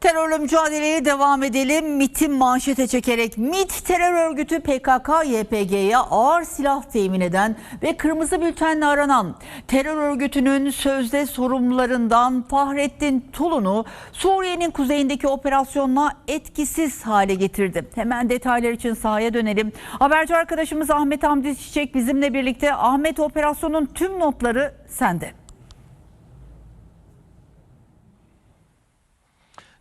Terörle mücadeleye devam edelim. MIT'in manşete çekerek MIT terör örgütü PKK-YPG'ye ağır silah temin eden ve kırmızı bültenle aranan terör örgütünün sözde sorumlularından Fahrettin Tulun'u Suriye'nin kuzeyindeki operasyonla etkisiz hale getirdi. Hemen detaylar için sahaya dönelim. Haberci arkadaşımız Ahmet Hamdi Çiçek bizimle birlikte. Ahmet operasyonun tüm notları sende.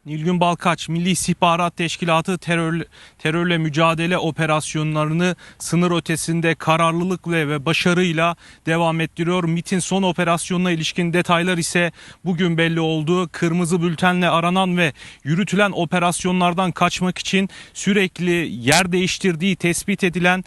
Nilgün Balkaç, Milli İstihbarat Teşkilatı terör, terörle mücadele operasyonlarını sınır ötesinde kararlılıkla ve başarıyla devam ettiriyor. MIT'in son operasyonuna ilişkin detaylar ise bugün belli oldu. Kırmızı bültenle aranan ve yürütülen operasyonlardan kaçmak için sürekli yer değiştirdiği tespit edilen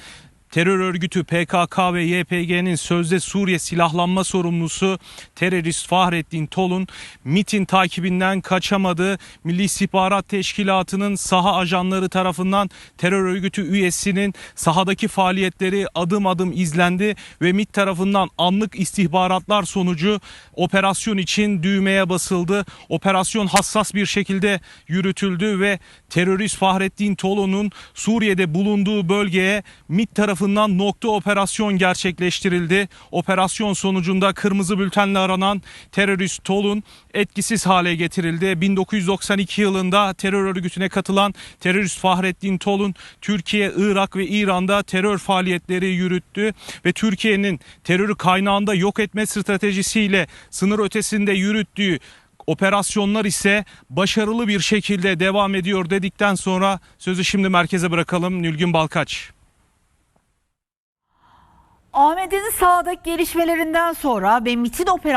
Terör örgütü PKK ve YPG'nin sözde Suriye silahlanma sorumlusu terörist Fahrettin Tolun MIT'in takibinden kaçamadı. Milli İstihbarat Teşkilatı'nın saha ajanları tarafından terör örgütü üyesinin sahadaki faaliyetleri adım adım izlendi ve MIT tarafından anlık istihbaratlar sonucu operasyon için düğmeye basıldı. Operasyon hassas bir şekilde yürütüldü ve terörist Fahrettin Tolun'un Suriye'de bulunduğu bölgeye MIT tarafından nokta operasyon gerçekleştirildi. Operasyon sonucunda kırmızı bültenle aranan terörist Tolun etkisiz hale getirildi. 1992 yılında terör örgütüne katılan terörist Fahrettin Tolun Türkiye, Irak ve İran'da terör faaliyetleri yürüttü ve Türkiye'nin terörü kaynağında yok etme stratejisiyle sınır ötesinde yürüttüğü operasyonlar ise başarılı bir şekilde devam ediyor dedikten sonra sözü şimdi merkeze bırakalım Nilgün Balkaç. Ahmet'in sahadaki gelişmelerinden sonra ve MIT'in operasyonu